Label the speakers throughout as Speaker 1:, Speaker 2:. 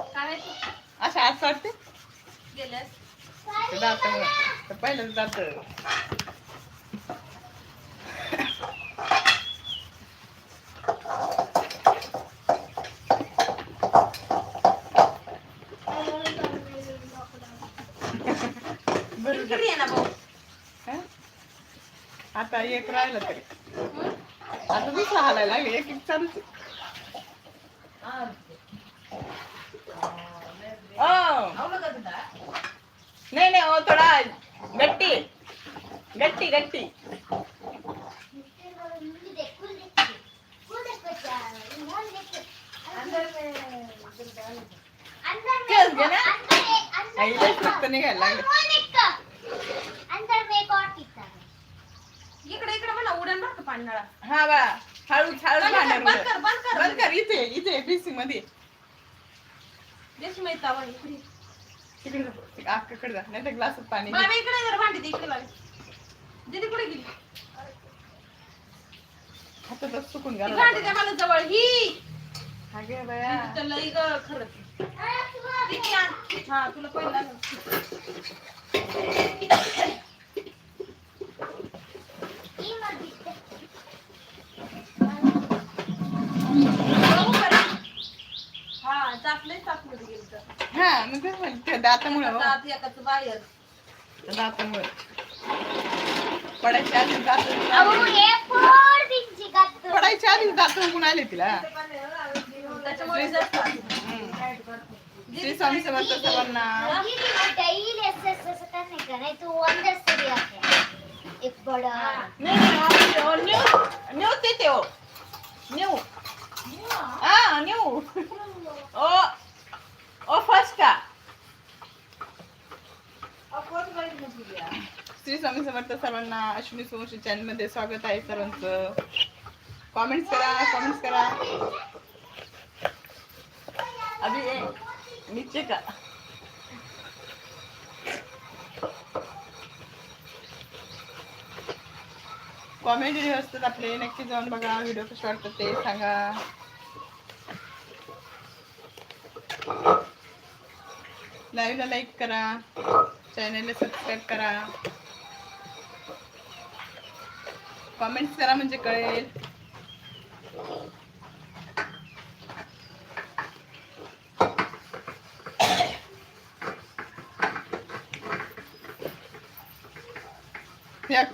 Speaker 1: काय माहिती?
Speaker 2: अशा आज वाटते
Speaker 1: गेल्यास
Speaker 2: ते दातामुळे तर पहिलंच दात बरं
Speaker 1: किती आहे ना भाऊ
Speaker 2: हं? आता एक राहिलं तरी
Speaker 1: हं?
Speaker 2: आता दुसरा हालायला लागले एक एक चालूच नाही नहीं ओ थोडा गट्टी गट्टी गट्टी। ना?
Speaker 1: इकडे इकडे म्हणा उड्यान बरं का पाण्याला
Speaker 2: हा बा हळू हळू
Speaker 1: बंद कर, बंद कर, बंद कर.
Speaker 2: बंद कर इथे इथे पीसी मध्ये.
Speaker 1: देश माहित
Speaker 2: तिकडे. जा अक्काकडे जा नाही तर ग्लासात पाणी घे.
Speaker 1: इकडे जरा भांडी दे इकडे लावी. दीदी कुठे गेली?
Speaker 2: हातातच सुकून
Speaker 1: ती
Speaker 2: घाला
Speaker 1: भांडी द्या मला जवळ ही.
Speaker 2: गे बया.
Speaker 1: तर लई ग आण? हा तुला पहिला बघू बरं. हा चापलंय चापमध्ये गेलं तर
Speaker 2: हा मग तेच म्हणलं, ते दातामुळे हो.
Speaker 1: दात एकाचं बाहेर.
Speaker 2: दातामुळे. पडायच्या आधी दात पडायच्या आधी दात उगून आले तिला.
Speaker 1: त्याच्यामुळे जास्त.
Speaker 2: श्री स्वामी समर्थ सर्वांना
Speaker 3: एक बड़ा.
Speaker 2: नाही, नाही, न्यू ते हो. न्यू? हा न्यू. ओ ओ फर्स्ट का? श्री स्वामी समर्थ सर्वांना अश्विनी सोमशी चॅनलमध्ये स्वागत आहे सर्वांचं. कॉमेंट्स करा कॉमेंट्स करा. अभी ये, नीचे का? कॉमेडी व्हिडिओ असतात आपले नक्की जाऊन बघा व्हिडिओ कसे वाटतात ते सांगा. लाईव्हला लाईक करा. चॅनलला सबस्क्राईब करा. कॉमेंट्स करा म्हणजे कळेल.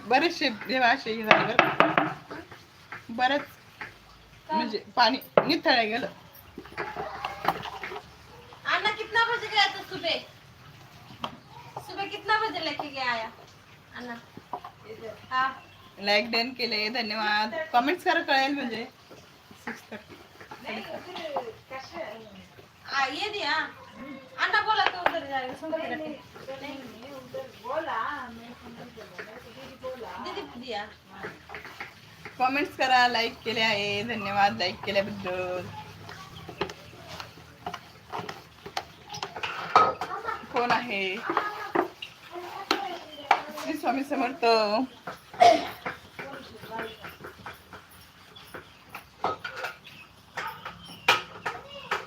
Speaker 2: बरेचसे जेव्हा असे हे झाले बरंच म्हणजे पाणी निथळ्या गेलं. लाईक डन केले. धन्यवाद. कमेंट्स करा कळेल म्हणजे. सिक्स थर्टी कमेंट्स करा लाईक केले आहे. धन्यवाद लाईक केल्याबद्दल. कोण आहे? श्री स्वामी समर्थ.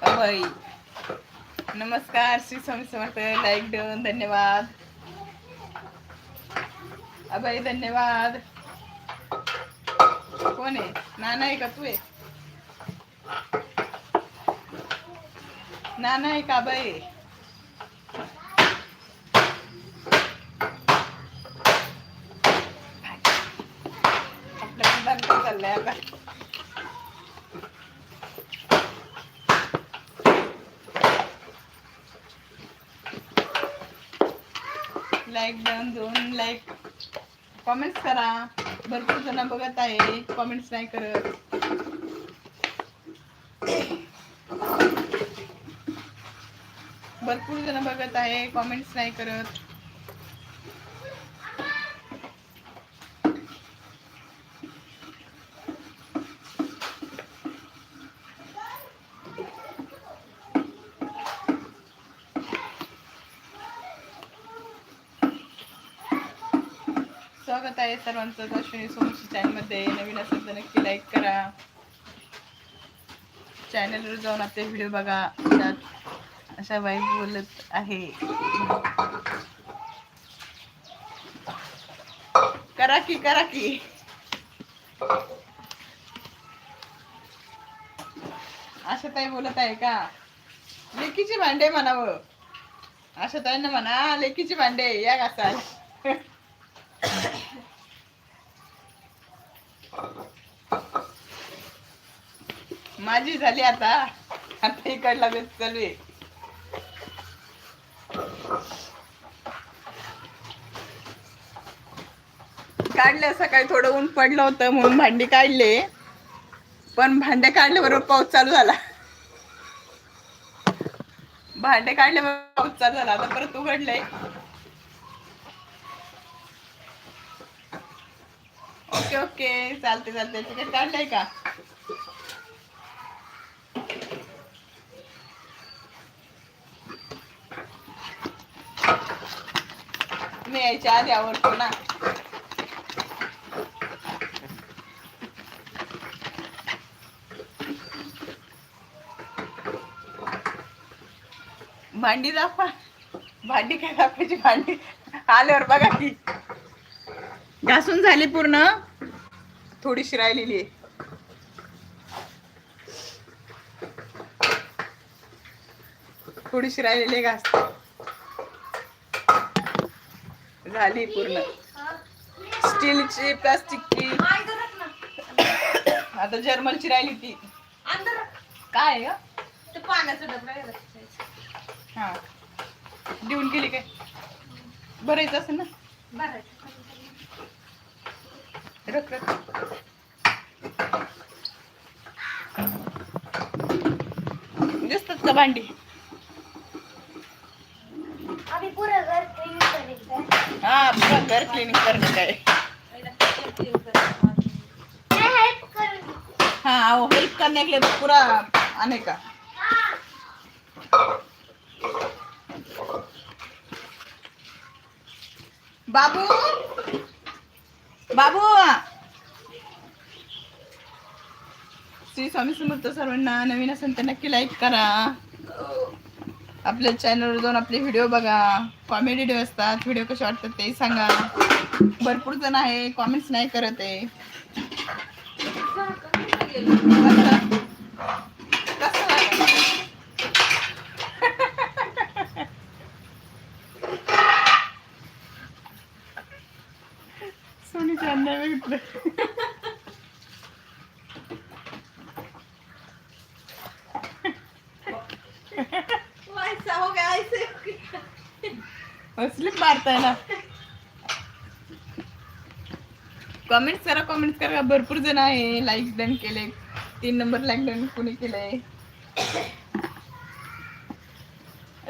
Speaker 2: अभय नमस्कार श्री स्वामी समर्थ. लाईक देऊन धन्यवाद. अभय धन्यवाद. कोण आहे? नाना आहे का तू आहे? नाना आहे का बाई आपल्या मुलांना काय चाललंय आता लाईक दोन दोन लाईक कॉमेंट्स करा. भरपूर जण बघत आहे. कॉमेंट्स नाही करत. भरपूर जण बघत आहे. कॉमेंट्स नाही करत स्वागत आहे सर्वांचं अश्विनी सोमशी चॅनलमध्ये नवीन असेल तर नक्की लाईक करा. चॅनलवर जाऊन आपले व्हिडिओ बघा. त्यात अशा बाई बोलत आहे. करा की करा की. अशा ताई बोलत आहे का? लेकीची भांडे म्हणावं. अशा ताईंना म्हणा लेकीची भांडे या घासाल. माझी झाली आता. आता इकडला बेस चालू आहे. काढले सकाळी थोडं ऊन पडलं होतं म्हणून भांडी काढले. पण भांडे काढल्याबरोबर पाऊस चालू झाला. भांडे काढल्याबरोबर पाऊस चालू झाला. आता परत उघडलंय. Okay okay. चालते चालते तिकडे काढलंय का? मी यायच्या आधी आवडतो ना. भांडी दाखवा. भांडी काय दाखवायची भांडी? आल्यावर बघा की. घासून झाली पूर्ण. थोडीशी राहिलेली आहे. थोडीशी राहिलेली आहे घास. झाली पूर्ण. स्टीलची प्लास्टिकची. आता जर्मलची राहिली ती. काय पाण्याचा
Speaker 1: ते पाण्याचं
Speaker 2: हा. देऊन गेली काय? भरायचं असेल ना?
Speaker 1: भरायचं
Speaker 2: रख रख. दिसतात का भांडी?
Speaker 1: घर
Speaker 2: क्लिनिंग
Speaker 1: clean करायचं.
Speaker 2: हा अहो हेल्प करने के लिए तो पूरा आने का। बाबू बाबू। श्री स्वामी समर्थ सर्वांना नवीन असेल तर नक्की लाईक करा. आपल्या चॅनलवर जाऊन आपले व्हिडिओ बघा. कॉमेडी व्हिडिओ असतात. व्हिडिओ कसे वाटतात ते सांगा. भरपूर जण आहे. कॉमेंट्स नाही करत आहे. सोनी कसं ना कमेंट्स करा कमेंट्स करा. भरपूर जण आहे. लाईक डन केले. तीन नंबर लाईक डन कोणी केलंय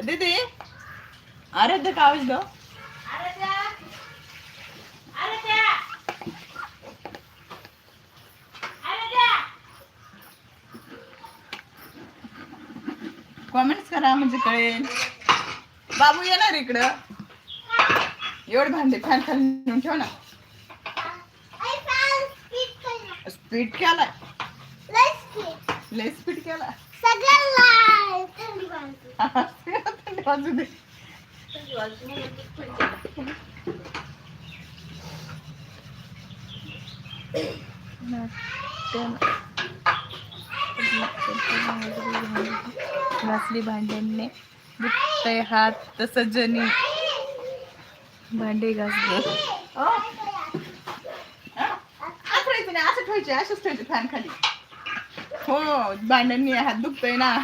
Speaker 2: दीदी. आराध्य का आवाज दो कमेंट्स करा म्हणजे कळेल. बाबू येणार इकडं. एवढे भांडे फॅन खाली नेऊन ठेव ना स्पीड केलाय लय स्पीड केला दे घासली भांड्यांनी दुखतय हात तसं जनी भांडे घासले. नाही असं ठेवायचे असंच ठेवायचे फॅन खाली. हो भांड्यांनी हात दुखतोय ना.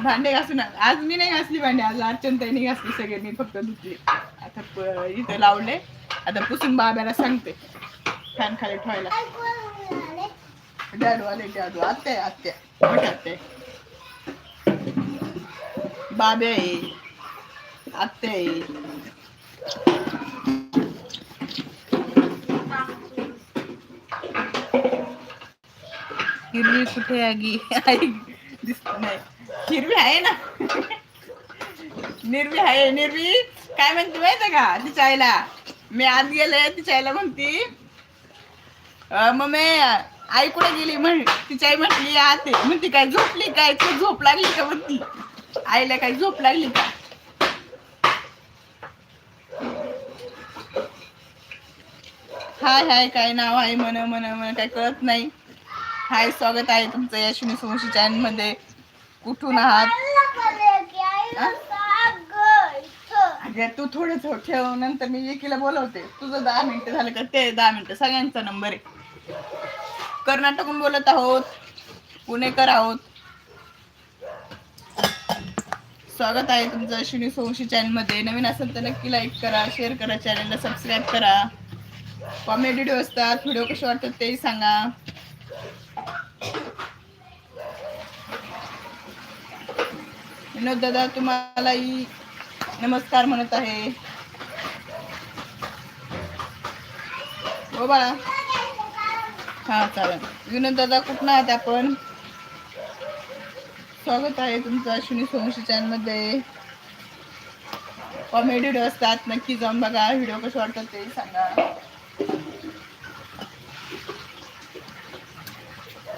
Speaker 2: भांडे घासून आज मी नाही घासली भांडे आज अर्चनताईने घासली सगळ्यांनी फक्त धुतली. आता इथे लावले. आता पुसून बाब्याला सांगते फॅन खाली ठेवायला. डॅडू आले डॅडू आत्या आत्या मोठ्या आत्या बाबे. आहे आहे हिरवी कुठे आगी आई दिसत नाही हिरवी आहे ना निर्वी आहे निर्वी काय म्हणते माहिती का तिच्या आईला मी आत गेले तिच्या आईला म्हणती "अं, मम्मी आई कुठे गेली म्हण तिची आई म्हटली आते म्हणते काय झोपली काय तू झोप लागली का म्हणती आईला काय झोप लागली का हाय हाय काय नाव आहे म्हण म्हण म्हण काय कळत नाही. हाय स्वागत आहे तुमचं यशवी सोमशी चॅनलमध्ये कुठून आहात? तू थोडं थो- ठेव नंतर मी एकीला बोलवते. तुझं दहा मिनिटं झालं का? ते दहा मिनिटं सगळ्यांचा नंबर आहे. कर्नाटकहून बोलत आहोत. पुणेकर आहोत. स्वागत आहे तुमचं अश्विनी सोमशी चॅनलमध्ये नवीन असेल तर नक्की लाईक करा शेअर करा चॅनलला सबस्क्राईब करा. कॉमेडी व्हिडिओ असतात. व्हिडिओ कसे वाटतात तेही सांगा. विनोद दादा तुम्हालाही नमस्कार म्हणत आहे. हो बाळा. हा चालेल. विनोद दादा कुठं आहात आपण? स्वागत आहे तुमचं अश्विनी सोमशी चॅनलमध्ये कॉमेडी व्हिडिओ असतात. नक्की जाऊन बघा. व्हिडिओ कसे वाटतात ते सांगा.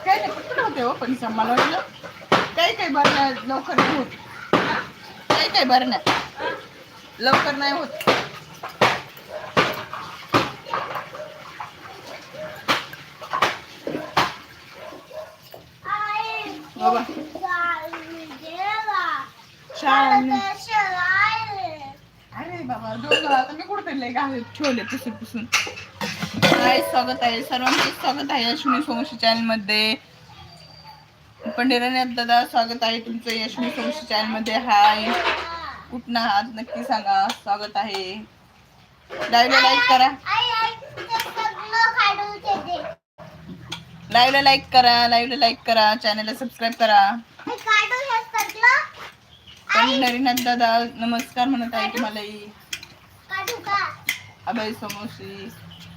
Speaker 2: काय नाही पटकन होते हो पण मला वाटलं काही काही भरण्या लवकर नाही होत. काही काही भरण्या लवकर नाही होत. बाबा. छान अरे बाबा दोन आता मी कुठे लय घालत ठेवले पुसून पुसून. हाय स्वागत आहे. सर्वांचे स्वागत आहे अश्विनी सोमशी चॅनलमध्ये पंढरीनाथ दादा स्वागत आहे तुमचं यशवी सोमशी चॅनलमध्ये हाय. कुठं आहात? नक्की सांगा. स्वागत आहे. लाईव्हला लाईक करा. लाईव्हला लाईक करा. लाईव्हला लाईक करा. चॅनलला सबस्क्राईब करा. पंढरीनाथ दादा नमस्कार म्हणत आहे तुम्हालाही. अभय समोशी.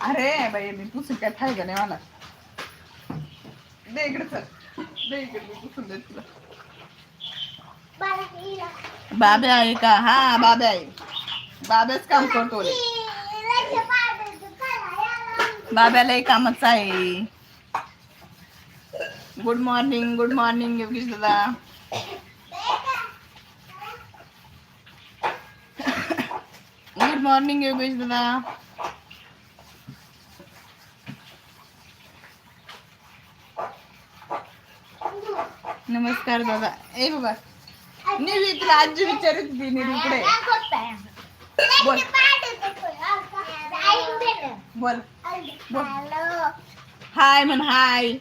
Speaker 2: अरे बाई, मी पुसून काय फ़ायदा नाही मला? दे इकडे चल. दे इकडे, मी पुसून दे तुला. बाबे आहे का? हा, बाबे आहे. बाब्याच काम करतो रे. बाब्यालाही कामच आहे. Good morning good morning Yogesh दादा. गुड मॉर्निंग योगेश दादा. नमस्कार दादा. ए बाबा निवी तुला आजी विचारत होती निवी इकडे. बोल. बोल. हाय म्हण हाय.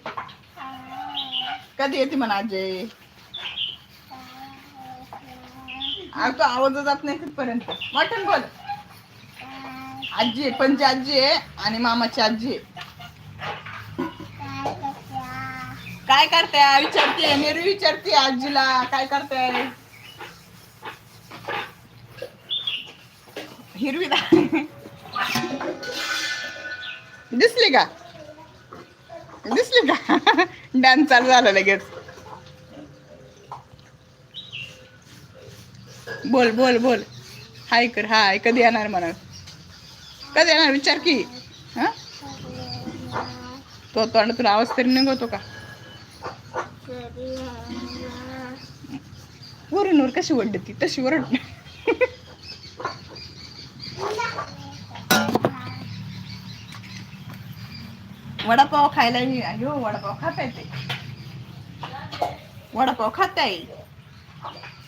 Speaker 2: कधी येते म्हण आजी? तो आवाज जात नाही तिथपर्यंत वाटण बोल. आजी आहे पंची आजी आहे आणि मामाची आजी आहे. काय विचारते. नेहरू विचारते आजीला. काय करते? हिरवी दिसली का? दिसली का? डान्स चालू झाला लगेच. बोल बोल बोल. हाय कर हाय. कधी येणार म्हणा? कधी येणार? विचार की. हा? तो तोंडातून आवाज तरी निघतो का? वरून कशी ओरडते तशी ओरड वडापाव खायला ये- अयो हो, वडापाव खाता येते वडापाव खाता येईल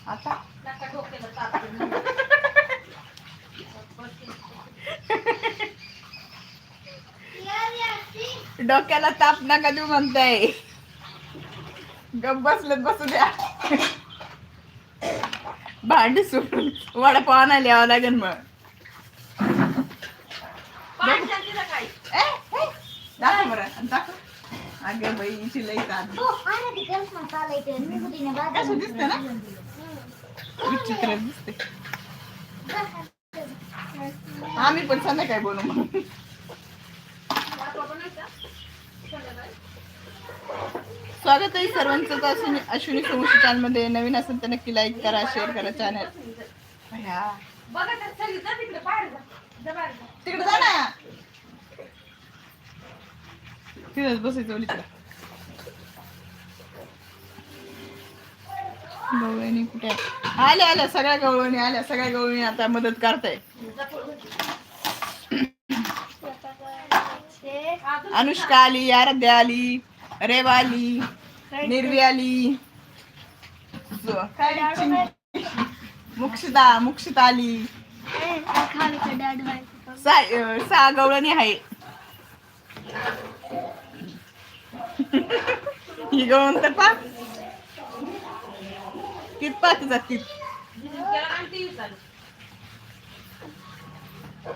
Speaker 2: आता. डोक्याला ताप नका देऊ म्हणताय. गप बसलत बसू द्या. भांडी सुटून वडापाव आणायला यावं लागेल मग. दाखव बरं दाखव. अगं बाई हिची लई
Speaker 3: हो,
Speaker 2: कसं दिसतं ना? विचित्र दिसते आम्ही पण संध्याकाळी बोलू मग स्वागत आहे सर्वांचं. अश्विनी अश्विनी सोमशी चॅनलमध्ये नवीन असेल तर नक्की लाईक करा शेअर करा चॅनल
Speaker 1: तिकडे जा.
Speaker 2: ना. तिथेच बसायचं गवळणी कुठे? आल्या आल्या सगळ्या गवळणी आल्या सगळ्या गवळणी आता मदत करताय. अनुष्का आली आराध्या आली रेवा आली. निर्वी आली. मुक्षिता मुक्षिता आली.
Speaker 3: ए, खाली का डॅड बायको?
Speaker 2: सा अं, सहा गवळणी आहे. ही गवळण तर पा. तीत पा तुझा तीत
Speaker 1: त्याला आणते उचल.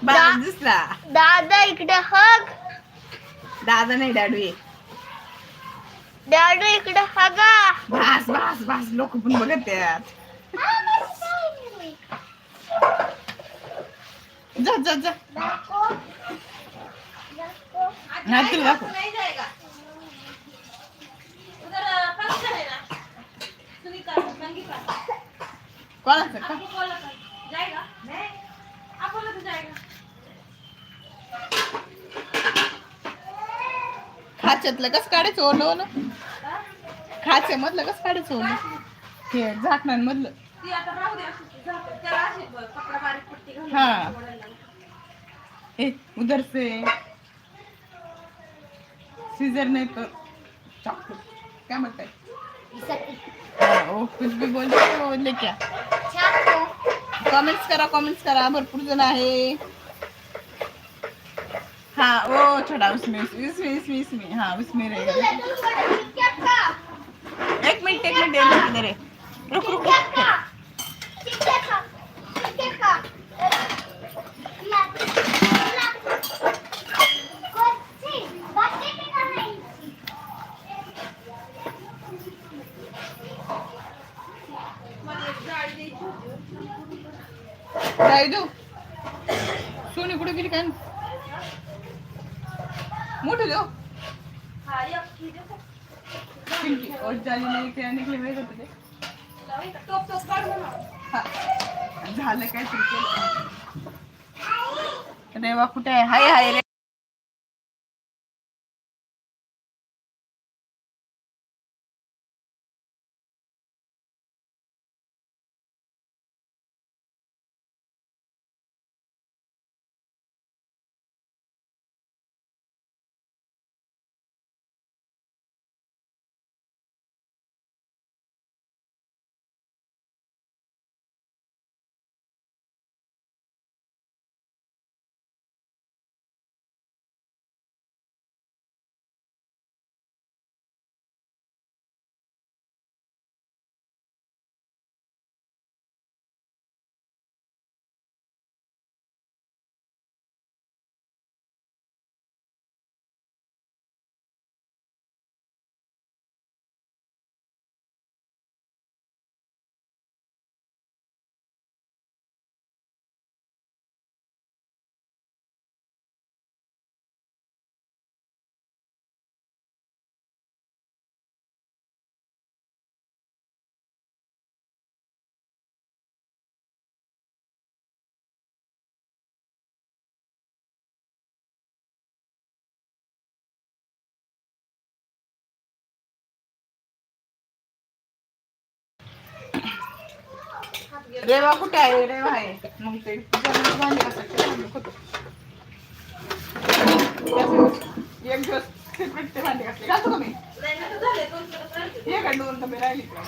Speaker 2: बाहेर दिसला.
Speaker 3: दादा इकडे हग.
Speaker 2: दादा नाही डाडू ये
Speaker 3: डॅडू इकडे हगा.
Speaker 2: भास भास भास लोक पण बघत त्यात जा जा जा.
Speaker 1: आज
Speaker 2: तुला दाखव. कोणाचं का? खाच्यातलं कसं काढायचं? ओलं ओलं.
Speaker 1: हा?
Speaker 2: खाच्यामधलं कसं काढायचं हे झाकणांमधलं
Speaker 1: ती आता राहू दे अशी झाकण. त्याला अशी ब- कपडा बारीक पट्टी घालून
Speaker 2: हा. ए उधर से सीजर नाही तर चाकू. काय म्हणताय? हाँ, ओ कुछ भी बोलते हो बोलले क्या कमेंट्स करा कमेंट्स करा. भरपूर जण आहे. हाँ वो छोड़ा उसमें उसमें इसमें इसमें हाँ उसमें रहेगा एक मिनट एक मिनट है रुक रुक
Speaker 1: रुकमध्ये एक जाळी द्यायची होती.
Speaker 2: जाई दो सोनी कुठे गेली काय मोठे. पिंकी और जाली नाही होते ते हा. झालं काय तरी केलं रेवा कुठे आहे? हाय हाय रे. रेवा कुठे आहे रेवा आहे मग ते जरा भांडी घासायचे भांडी होतं. त्यासाठी एक दिवस सेपरेट ते भांडी घासले घालतो का मी
Speaker 1: नाही, नाही, तर झाले. दोन दिवस राहिले.
Speaker 2: ये कर दोन तबे राहिली का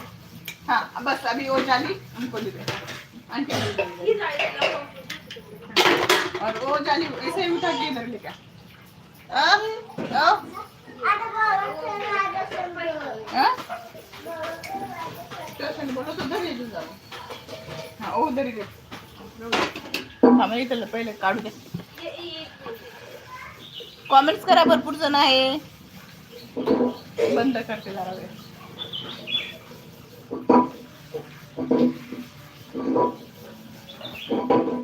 Speaker 2: हाँ बस अभी वो जाली हमको दे दे आंटी को दे दे।
Speaker 1: ही जाळी तिला पाहून.
Speaker 2: और वो जाली ऐसे ही उठा के इधर लेकर आ? आ? आ? स्टेशन बोलो तो उधर ले जाओ आम्ही त्याला हो, पहिले कॉमेंट्स करा भरपूर जण आहे. बंद करते जरा वेळ.